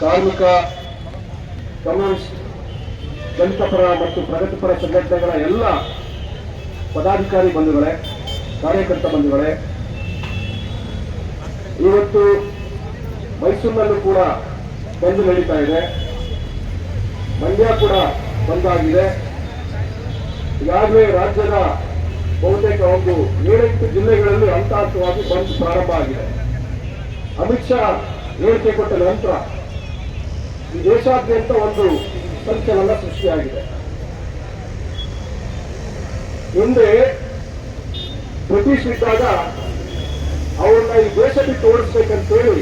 ಕಾರ್ಮಿಕ, ಕಮ್ಯುನಿಸ್ಟ್, ದಲಿತಪರ ಮತ್ತು ಪ್ರಗತಿಪರ ಸಂಘಟನೆಗಳ ಎಲ್ಲ ಪದಾಧಿಕಾರಿ ಬಂಧುಗಳೇ, ಕಾರ್ಯಕರ್ತ ಬಂಧುಗಳೇ, ಇವತ್ತು ಮೈಸೂರಿನಲ್ಲೂ ಕೂಡ ಬಂದು ನಡೀತಾ ಇದೆ. ಮಂಡ್ಯ ಕೂಡ ಬಂದಾಗಿದೆ. ಈಗಾಗಲೇ ರಾಜ್ಯದ ಬಹುತೇಕ ಒಂದು ಏಳೆಂಟು ಜಿಲ್ಲೆಗಳಲ್ಲಿ ಹಂತ ಹಂತವಾಗಿ ಬಂದ್ ಪ್ರಾರಂಭ ಆಗಿದೆ. ಅಮಿತ್ ಶಾ ಹೇಳಿಕೆ ಕೊಟ್ಟ ನಂತರ ದೇಶಾದ್ಯಂತ ಒಂದು ಸಂಚಲನ ಸೃಷ್ಟಿಯಾಗಿದೆ. ಮುಂದೆ ಬ್ರಿಟಿಷ್ ಇದ್ದಾಗ ಅವ್ರನ್ನ ಈ ದೇಶ ಬಿಟ್ಟು ಓಡಿಸ್ಬೇಕಂತೇಳಿ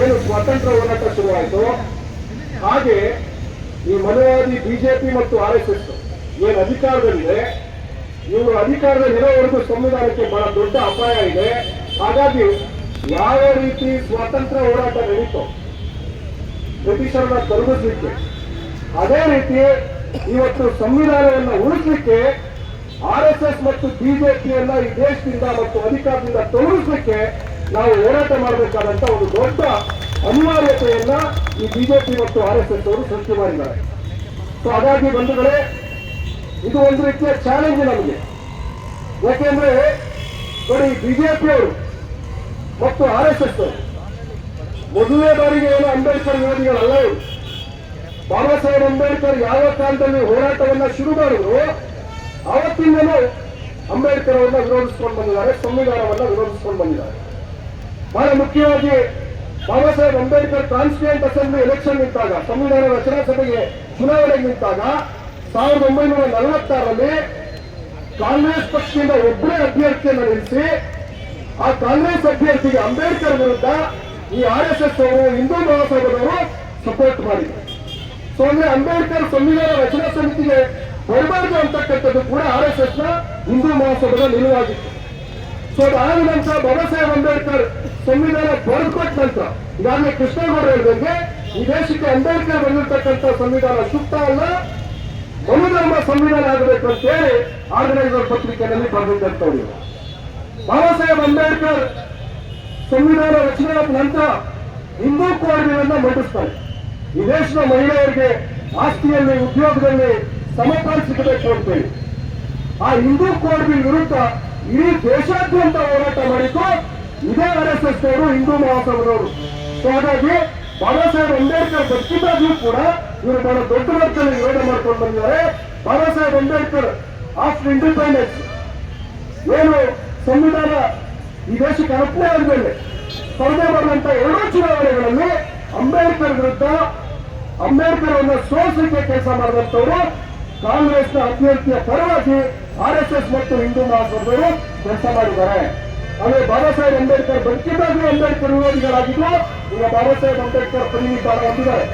ಏನು ಸ್ವಾತಂತ್ರ್ಯ ಹೋರಾಟ ಶುರುವಾಯಿತು, ಹಾಗೆ ಈ ಮನವಾದಿ ಬಿಜೆಪಿ ಮತ್ತು ಆರ್ ಎಸ್ ಎಸ್ ಏನು ಅಧಿಕಾರದಲ್ಲಿದೆ, ಇವರು ಅಧಿಕಾರದಲ್ಲಿ ಇರೋವರೆಗೂ ಸಂವಿಧಾನಕ್ಕೆ ಬಹಳ ದೊಡ್ಡ ಅಪಾಯ ಇದೆ. ಹಾಗಾಗಿ ಯಾವ ರೀತಿ ಸ್ವಾತಂತ್ರ್ಯ ಹೋರಾಟ ನಡೀತು ಬ್ರಿಟಿಷರನ್ನ ತೊಲಗಿಸ್ಲಿಕ್ಕೆ ಅದೇ ರೀತಿ ಇವತ್ತು ಸಂವಿಧಾನವನ್ನು ಉಳಿಸ್ಲಿಕ್ಕೆ ಆರ್ ಎಸ್ ಎಸ್ ಮತ್ತು ಬಿಜೆಪಿಯನ್ನ ಈ ದೇಶದಿಂದ ಮತ್ತು ಅಧಿಕಾರದಿಂದ ತೊಲಗಿಸ್ಲಿಕ್ಕೆ ನಾವು ಹೋರಾಟ ಮಾಡಬೇಕಾದಂತ ಒಂದು ದೊಡ್ಡ ಅನಿವಾರ್ಯತೆಯನ್ನ ಈ ಬಿಜೆಪಿ ಮತ್ತು ಆರ್ ಎಸ್ ಎಸ್ ಅವರು ಸೃಷ್ಟಿ ಮಾಡಿದ್ದಾರೆ. ಸೊ ಹಾಗಾಗಿ ಬಂಧುಗಳೇ, ಇದು ಒಂದು ರೀತಿಯ ಚಾಲೆಂಜ್ ನಮಗೆ. ಯಾಕೆಂದ್ರೆ ನೋಡಿ ಬಿಜೆಪಿಯವರು ಮತ್ತು ಆರ್ ಎಸ್ ಎಸ್ ಅವರು ಮೊದಲನೇ ಬಾರಿಗೆ ಏನು ಅಂಬೇಡ್ಕರ್ ವಿರೋಧಿಗಳಲ್ಲ? ಬಾಬಾ ಸಾಹೇಬ್ ಅಂಬೇಡ್ಕರ್ ಯಾವ ಕಾಲದಲ್ಲಿ ಹೋರಾಟವನ್ನ ಶುರು ಮಾಡಿದ್ರು ಅವತ್ತಿಂದಲೂ ಅಂಬೇಡ್ಕರ್ ಅವರನ್ನ ವಿರೋಧಿಸ್ಕೊಂಡು ಬಂದಿದ್ದಾರೆ, ಸಂವಿಧಾನವನ್ನ ವಿರೋಧಿಸ್ಕೊಂಡು ಬಂದಿದ್ದಾರೆ. ಬಹಳ ಮುಖ್ಯವಾಗಿ Baba Saheb Ambedkar constituent assembly election ನಿಂತಾಗ ಸಂವಿಧಾನ ರಚನಾ ಸಭೆಗೆ ಚುನಾವಣೆಗೆ ನಿಂತಾಗ ಸಾವಿರದ ಒಂಬೈನೂರ ನಲವತ್ತಾರರಲ್ಲಿ ಕಾಂಗ್ರೆಸ್ ಪಕ್ಷದಿಂದ ಒಬ್ಬರೇ ಅಭ್ಯರ್ಥಿಯನ್ನು ನಿಲ್ಲಿಸಿ, ಆ ಕಾಂಗ್ರೆಸ್ ಅಭ್ಯರ್ಥಿಗೆ ಅಂಬೇಡ್ಕರ್ ವಿರುದ್ಧ ಈ ಆರ್ ಎಸ್ ಎಸ್ ಅವರು ಹಿಂದೂ ಮಹಾಸಭಾದವರು ಸಪೋರ್ಟ್ ಮಾಡಿದ್ರು. ಸೊ ಅಂದ್ರೆ ಅಂಬೇಡ್ಕರ್ ಸಂವಿಧಾನ ರಚನಾ ಸಮಿತಿಗೆ ಬರಬಾರದು ಅಂತಕ್ಕಂಥದ್ದು ಕೂಡ ಆರ್ ಎಸ್ ಎಸ್ನ ಹಿಂದೂ ಮಹಾಸಭಾದ ನಿಲುವಾಗಿತ್ತು. ಸೊ ಅದಾದ ನಂತರ ಬಾಬಾ ಸಾಹೇಬ್ ಅಂಬೇಡ್ಕರ್ ಸಂವಿಧಾನ ಬರೆದ್ಕೊಟ್ಟ ನಂತರ, ಈಗಾಗಲೇ ಕೃಷ್ಣೇಗೌಡ ಹೇಳಿದಂಗೆ ಈ ದೇಶಕ್ಕೆ ಅಂಬೇಡ್ಕರ್ ಬಂದಿರತಕ್ಕಂಥ ಸಂವಿಧಾನ ಸೂಕ್ತ ಅಲ್ಲ, ಮನುಧರ್ಮ ಸಂವಿಧಾನ ಆಗಬೇಕು ಅಂತೇಳಿ ಆರ್ಗನೈಸರ್ ಪತ್ರಿಕೆಯಲ್ಲಿ ಬರೆದಿದ್ದಂಥವ್ರು ಬಾಬಾ ಸಾಹೇಬ್ ಅಂಬೇಡ್ಕರ್ ಸಂವಿಧಾನ ರಚನೆ ಆದ ನಂತರ ಹಿಂದೂ ಕೋಡ್ಗಳನ್ನ ಮಂಡಿಸ್ತಾರೆ. ಈ ದೇಶದ ಮಹಿಳೆಯರಿಗೆ ಆಸ್ತಿಯಲ್ಲಿ, ಉದ್ಯೋಗದಲ್ಲಿ ಸಮಪಾಲು ಸಿಗಬೇಕು ಅಂತೇಳಿ. ಆ ಹಿಂದೂ ಕೋಡ್ ವಿರುದ್ಧ ಇಡೀ ದೇಶಾದ್ಯಂತ ಹೋರಾಟ ಮಾಡಿದ್ದು ಇದೇ ಆರ್ ಎಸ್ ಹಿಂದೂ ಮಹಾಸಭದವರು ಸೊ ಹಾಗಾಗಿ ಬಾಬಾ ಸಾಹೇಬ್ ಅಂಬೇಡ್ಕರ್ ಬದುಕಿದಾಗ್ಲೂ ಕೂಡ ಇವರು ಬಹಳ ದೊಡ್ಡ ಮಟ್ಟದಲ್ಲಿ ವಿರೋಧ ಮಾಡ್ಕೊಂಡು ಬಂದಿದ್ದಾರೆ. Baba Saheb Ambedkar after independence. ಏನು ಸಂವಿಧಾನ ಈ ದೇಶಕ್ಕೆ ಆದ್ಮೇಲೆ ಸ್ಪರ್ಧೆ ಮಾಡಿದಂತ ಎರಡೂ ಚುನಾವಣೆಗಳಲ್ಲಿ ಅಂಬೇಡ್ಕರ್ ವಿರುದ್ಧ ಅಂಬೇಡ್ಕರ್ ಅನ್ನ ಸೋಲಿಸಲಿಕ್ಕೆ ಕೆಲಸ ಮಾಡಿದಂತವರು ಕಾಂಗ್ರೆಸ್ನ ಅಭ್ಯರ್ಥಿಯ ಪರವಾಗಿ ಆರ್ ಎಸ್ ಎಸ್ ಮತ್ತು ಹಿಂದೂ ಮಹಾಸಭೆಯವರು ಕೆಲಸ ಮಾಡಿದ್ದಾರೆ. ಅಂದ್ರೆ ಬಾಬಾ ಸಾಹೇಬ್ ಅಂಬೇಡ್ಕರ್ ಬದುಕಿದ್ದಾಗಲೂ ಅಂಬೇಡ್ಕರ್ ವಿರೋಧಿಗಳಾಗಿದ್ದು ಈಗ ಬಾಬಾ ಸಾಹೇಬ್ ಅಂಬೇಡ್ಕರ್ ಪರಿಣಿತಾರ ಹೊಂದಿದ್ದಾರೆ.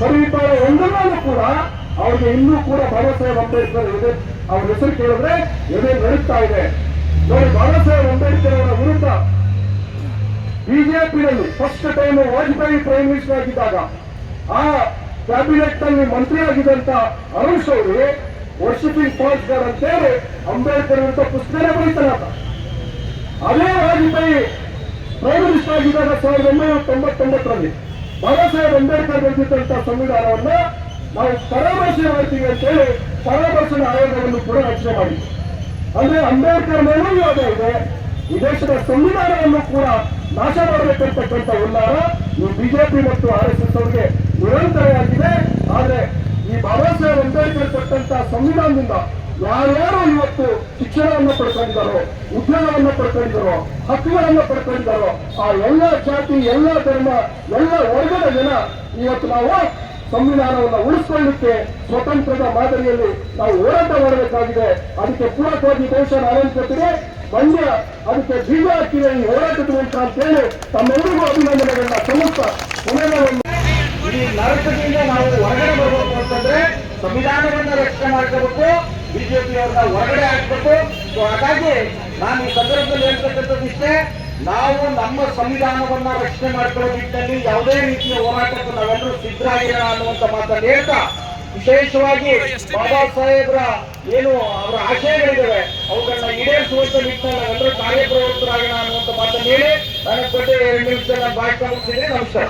ಪರಿಣಿತಾರ ಒಂದರಲ್ಲೂ ಕೂಡ ಅವರಿಗೆ ಇನ್ನೂ ಕೂಡ ಬಾಬಾ ಸಾಹೇಬ್ ಅಂಬೇಡ್ಕರ್ ಅವ್ರ ಹೆಸರು ಕೇಳಿದ್ರೆ ಎದೆ ನಡೆಸ್ತಾ ಇದೆ. ನೋಡಿ ಬಾಬಾ ಸಾಹೇಬ್ ಅಂಬೇಡ್ಕರ್ ಅವರ ವಿರುದ್ಧ ಬಿಜೆಪಿಯಲ್ಲಿ first time Vajpayee prime minister ಆಗಿದ್ದಾಗ ಆ ಕ್ಯಾಬಿನೆಟ್ನಲ್ಲಿ ಮಂತ್ರಿ ಆಗಿದ್ದಂತ ಅರುಣ್ ಅವರು ವರ್ಷಿಪಿಂಗ್ ಫಾಲ್ಸ್ ಗಾರ್ಡ್ ಅಂತೇಳಿ ಅಂಬೇಡ್ಕರ್ ವಿರುದ್ಧ ಪುಸ್ತಕ ಬರೀತಾರ ಅದೇ ವಾಜಪೇಯಿ ಪ್ರೈಮ್ ಮಿನಿಸ್ಟರ್ ಆಗಿದ್ದಾಗ ಸಾವಿರದ ಒಂಬೈನೂರ ತೊಂಬತ್ತೊಂಬತ್ತರಲ್ಲಿ ಬಾಬಾ ಸಾಹೇಬ್ ಅಂಬೇಡ್ಕರ್ ಬರೆದಿದ್ದಂತ ಸಂವಿಧಾನವನ್ನ ನಾವು ಪರಾಮರ್ಶೆ ಮಾಡ್ತೀವಿ ಅಂತೇಳಿ ಪರಾಮರ್ಶನ ಆಯೋಗವನ್ನು ಕೂಡ ರಚನೆ ಮಾಡಿದ್ವಿ. ಅಂದ್ರೆ ಅಂಬೇಡ್ಕರ್ ಮೇಲೂ ಯೋಗ ಇದೆ. ಈ ದೇಶದ ಸಂವಿಧಾನವನ್ನು ಕೂಡ ನಾಶ ಮಾಡಬೇಕಂತಕ್ಕಂಥ ಉಲ್ಲಾರ ಈ ಬಿಜೆಪಿ ಮತ್ತು ಆರ್ ಎಸ್ ಎಸ್ ಅವರಿಗೆ ನಿರಂತರವಾಗಿದೆ. ಆದ್ರೆ ಈ ಬಾಬಾ ಸಾಹೇಬ್ ಅಂಬೇಡ್ಕರ್ ಕೊಟ್ಟಂತ ಸಂವಿಧಾನದಿಂದ ಯಾರ್ಯಾರು ಇವತ್ತು ಶಿಕ್ಷಣವನ್ನು ಪಡ್ಕೊಂಡಿದ್ದಾರೋ, ಉದ್ಯೋಗವನ್ನು ಪಡ್ಕೊಂಡಿದ್ದಾರೋ, ಹಕ್ಕುಗಳನ್ನು ಪಡ್ಕೊಂಡಿದ್ದಾರೋ, ಆ ಎಲ್ಲ ಜಾತಿ, ಎಲ್ಲ ಧರ್ಮ, ಎಲ್ಲ ವರ್ಗದ ಜನ ಇವತ್ತು ನಾವು ಸಂವಿಧಾನವನ್ನು ಉಳಿಸಿಕೊಳ್ಳಲಿಕ್ಕೆ ಸ್ವತಂತ್ರದ ಮಾದರಿಯಲ್ಲಿ ನಾವು ಹೋರಾಟ ಮಾಡಬೇಕಾಗಿದೆ. ಅದಕ್ಕೆ ಪೂರಕವಾಗಿ ದೇಶ ಕೊಟ್ಟಿದೆ ಮಂಡ್ಯ ಅದಕ್ಕೆ ಬೀಜ ಹಾಕಿದೆ ಈ ಹೋರಾಟದ ಮೂಲಕ ಅಂತ ಹೇಳಿ ತಮ್ಮೆಲ್ಲರಿಗೂ ಅಭಿನಂದನೆಗಳನ್ನ ಸಮಸ್ತ ಕೊನೆಗಳನ್ನು ಈ ನರಕದಿಂದ ನಾವು ಹೊರಗಡೆ ಬರಬೇಕು ಅಂತಂದ್ರೆ ಸಂವಿಧಾನವನ್ನ ರಕ್ಷಣೆ ಮಾಡ್ಕೋಬೇಕು, ಬಿಜೆಪಿಯವರನ್ನ ಹೊರಗಡೆ ಹಾಕ್ಬೇಕು. ಸೊ ಹಾಗಾಗಿ ನಾನು ಈ ಸಂದರ್ಭದಲ್ಲಿ ಹೇಳ್ತಕ್ಕಂಥದ್ದು ಇಷ್ಟೇ. ನಾವು ನಮ್ಮ ಸಂವಿಧಾನವನ್ನ ರಕ್ಷಣೆ ಮಾಡ್ಕೊಳ್ಳೋ ನಿಟ್ಟಿನಲ್ಲಿ ಯಾವುದೇ ರೀತಿಯ ಹೋರಾಟಕ್ಕೂ ನಾವೆಲ್ಲರೂ ಸಿದ್ಧರಾಗಿರೋಣ ಅನ್ನುವಂತ ಮಾತನ್ನು ಹೇಳ್ತಾ, ವಿಶೇಷವಾಗಿ ಬಾಬಾ ಸಾಹೇಬ್ರ ಏನು ಅವರ ಆಶಯಗಳಿದ್ದಾವೆ ಅವುಗಳನ್ನ ಈಡೇರಿಸುವಂತ ನಿಟ್ಟಿನಲ್ಲಿ ನಾವೆಲ್ಲರೂ ಕಾರ್ಯಪ್ರವೃತ್ತರಾಗೋಣ ಅನ್ನುವಂತ ಮಾತನ್ನು ಹೇಳಿ ನನಗೆ ಕೊಟ್ಟು ಎರಡು ನಿಮಿಷ ನಾನು ಭಾಷಣ ಮುಗಿಸಿದ್ರೆ ನಮಸ್ಕಾರ.